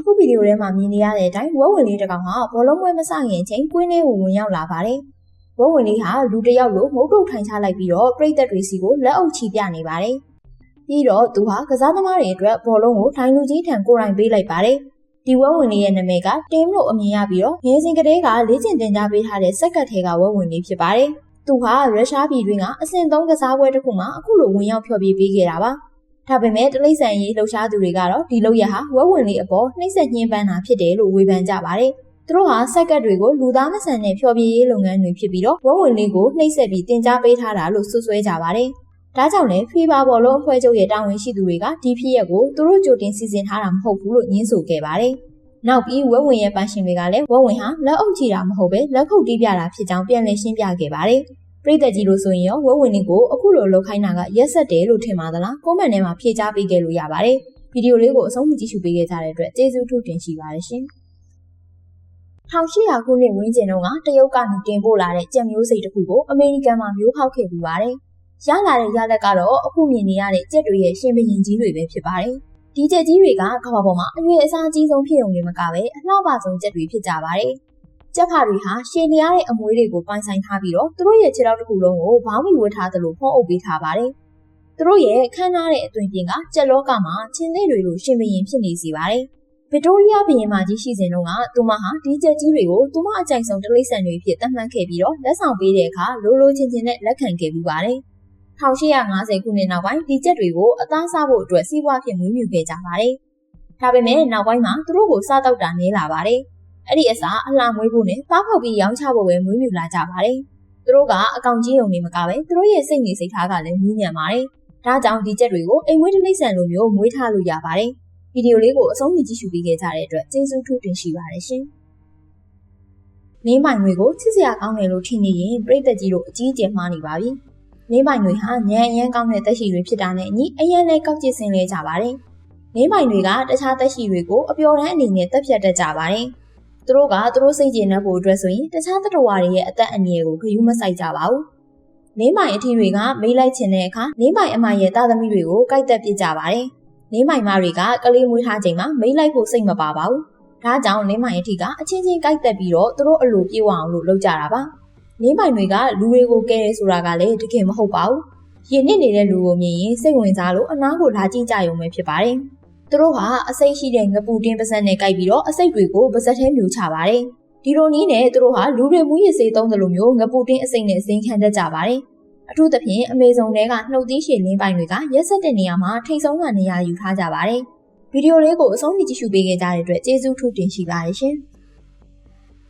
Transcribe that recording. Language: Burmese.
အခုဗီဒီယိုထဲမှာမြင်နေရတဲ့အတိုင်းဝက်ဝင်လေးတစ်ကောင်ဟာဘောလုံးပွဲမစခင်ချိန်ကွင်းထဲကိုဝင်ရောက်လာပါတယ်။ဝက်ဝင်လေးဟာလူတစ်ယောက်လိုမုတ်တုတ်ထိုင်ချလိုက်ပြီးတော့ပြိသက်တွေစီကိုလက်အုပ်ချီပြနေပါတယ်။ပြီးတော့သူဟာကစားသမားတွေအတွက်ဘောလုံးကိုထိုင်လူကြီးထံကိုယ်တိုင်ပေးလိုက်ပါတယ်။ဒီဝက်ဝင်လေးရဲ့နာမည်ကတင်းလို့အမည်ရပြီးတော့ငယ်စဉ်ကတည်းကလေ့ကျင့်တင်ကြားပေးထားတဲ့စက်ကတ်ထဲကဝက်ဝင်လေးဖြစ်ပါတယ်။သူဟာရုရှားပြည်တွင်းကအဆင့်3ကစားပွဲတစ်ခုမှာအခုလိုဝင်ရောက်ဖျော်ဖြေပေးခဲ့တာပါ။ ဒါပေမဲ့တလိမ့်ဆန်ရေးလှုပ်ရှားသူတွေကတော့ဒီလောက်ရဟာဝက်ဝင်လေးအပေါ်နှိမ့်ဆက်ညှင်းပန်းတာဖြစ်တယ်လို့ဝေဖန်ကြပါတယ်။သူတို့ဟာစက်ကတ်တွေကိုလူသားမဆန်တဲ့ဖျော်ဖြေရေးလုပ်ငန်းတွေဖြစ်ပြီးတော့ဝက်ဝင်လေးကိုနှိမ့်ဆက်ပြီးတင် जा ပေးထားတာလို့ဆွဆွဲကြပါတယ်။ဒါကြောင့်လည်းဖီဘာဘောလုံးအဖွဲ့ချုပ်ရဲ့တာဝန်ရှိသူတွေကဒီဖြစ်ရက်ကိုသူတို့ကြိုတင်စီစဉ်ထားတာမဟုတ်ဘူးလို့ညင်းဆိုခဲ့ပါတယ်။နောက်ပြီးဝက်ဝင်ရဲ့ပန်းရှင်တွေကလည်းဝက်ဝင်ဟာလက်အုပ်ချီတာမဟုတ်ပဲလက်ခုပ်တီးပြတာဖြစ်ကြောင်းပြန်လည်ရှင်းပြခဲ့ပါတယ်။ ပြည်သက်ကြီးလို့ဆိုရင်ရောဝက်ဝင်လေးကိုအခုလိုလောက်ခိုင်းတာကရက်ဆက်တယ်လို့ထင်ပါသလားကွန်မန့်ထဲမှာဖြေကြားပေးခဲ့လို့ရပါတယ်ဗီဒီယိုလေးကိုအဆုံးကြည့်ရှုပေးခဲ့ကြတဲ့အတွက်ကျေးဇူးထူးတင်ရှိပါတယ်ရှင်1800ခုနှစ်ဝန်းကျင်တုန်းကတရုတ်ကနေတင်ပို့လာတဲ့ကြက်မျိုးစိတ်တစ်ခုကိုအမေရိကန်မှာမျိုးဖောက်ခဲ့ပြီးပါတယ်။ရလာတဲ့ရလက်ကတော့အခုမြင်နေရတဲ့ကြက်တွေရဲ့ရှင်ဘရင်ကြီးတွေပဲဖြစ်ပါတယ်။ဒီကြက်ကြီးတွေကကမ္ဘာပေါ်မှာအရွယ်အစားအကြီးဆုံးဖြစ်ုံနဲ့မကပဲအလှပဆုံးကြက်တွေဖြစ်ကြပါတယ်။ ကြက်ဖာတွေဟာရှည်နေရတဲ့အမွေးတွေကိုပိုင်ဆိုင်ထားပြီးတော့သူတို့ရဲ့ခြေထောက်တစ်ခုလုံးကိုဘောင်းမီဝတ်ထားသလိုဖုံးအုပ်ပေးထားပါတယ်။သူတို့ရဲ့ခမ်းနားတဲ့အသွင်ပြင်ကကြက်လောကမှာချင်းသေးတွေလိုရှင်ဘရင်ဖြစ်နေစီပါတယ်။ဗစ်တိုးရီးယားဘုရင်မကြီးရှိစဉ်တုန်းကသူမဟာဒီကြက်ကြီးတွေကိုသူမအကြိုက်ဆုံးတလိမ့်ဆန်တွေဖြစ်သတ်မှတ်ခဲ့ပြီးတော့လက်ဆောင်ပေးတဲ့အခါလိုလိုချင်းချင်းနဲ့လက်ခံခဲ့ပြီးပါတယ်။1850ခုနှစ်နောက်ပိုင်းဒီကြက်တွေကိုအသားစားဖို့အတွက်စီးပွားဖြစ်မွေးမြူခဲ့ကြပါတယ်။ဒါပေမဲ့နောက်ပိုင်းမှာသူတို့ကိုစားတောက်တာနည်းလာပါတယ်။ အဲ့ဒီအစားအလှမွေးဖို့နဲ့သားဖောက်ပြီးရောင်းချဖို့ပဲမွေးမြူလာကြပါတယ်။သူတို့ကအကောင်ကြီးုံနေမကပဲသူတို့ရဲ့စိတ်နေစိတ်ထားကလည်းမြူးညံ့ပါတယ်။ဒါကြောင့်ဒီချက်တွေကိုအိမ်မွေးတလိမ့်ဆန်လိုမျိုးမွေးထားလို့ရပါတယ်။ဗီဒီယိုလေးကိုအဆုံးထိကြည့်ရှုပေးခဲ့ကြတဲ့အတွက်ကျေးဇူးထူးတင်ရှိပါတယ်ရှင်။နေမိုင်တွေကိုချစ်စရာကောင်းတယ်လို့ထင်နေရင်ပြိတ္တကြီးတို့အကြီးအကျယ်မှားနေပါပြီ။နေမိုင်တွေဟာညံအရန်ကောင်းတဲ့တက်ရှိတွေဖြစ်တာနဲ့အညီအရန်လည်းကောက်ကျစ်စင်လဲကြပါတယ်။နေမိုင်တွေကတခြားတက်ရှိတွေကိုအပျော်တမ်းအနေနဲ့တက်ဖြတ်တတ်ကြပါတယ်။ သူတို့ကသူတို့စိတ်ကျေနပ်ဖို့အတွက်ဆိုရင်တခြားတတဝါတွေရဲ့အသက်အန္တရာယ်ကိုဂရုမစိုက်ကြပါဘူး။နေမိုင်အထီတွေကမေးလိုက်ခြင်းတဲ့အခါနေမိုင်အမရဲ့တာသမီတွေကိုကြိုက်တက်ပြစ်ကြပါတယ်။နေမိုင်မတွေကကလေးမွေးထားချိန်မှာမေးလိုက်ဖို့စိတ်မပါပါဘူး။ဒါကြောင့်နေမိုင်အထီကအချင်းချင်းကြိုက်တက်ပြီးတော့သူတို့အလိုပြေဝအောင်လို့လုပ်ကြတာပါ။နေမိုင်တွေကလူတွေကိုကဲရဲဆိုတာကလည်းတကယ်မဟုတ်ပါဘူး။ရင်နစ်နေတဲ့လူကိုမြင်ရင်စိတ်ဝင်စားလို့အနားကိုလာကြည့်ကြရုံပဲဖြစ်ပါတယ်။ သူတို့ဟာအစိတ်ရှိတဲ့ငပူတင်းပါဇက်နဲ့ကြိုက်ပြီးတော့အစိတ်တွေကိုပါဇက်ထဲမြူချပါတယ်။ဒီလိုနည်းနဲ့သူတို့ဟာလူတွေမူရစေးသုံးတယ်လို့မျိုးငပူတင်းအစိတ်နဲ့ဇင်းခံတတ်ကြပါတယ်။အထူးသဖြင့်အမေဇုံတွေကနှုတ်သီးရှည်လင်းပိုင်တွေကရက်ဆက်တဲ့နေရာမှာထိတ်ဆုံးကနေရာယူထားကြပါတယ်။ဗီဒီယိုလေးကိုအဆုံးထိကြည့်ရှုပေးခဲ့ကြတဲ့အတွက်ကျေးဇူးထူးတင်ရှိပါတယ်ရှင်။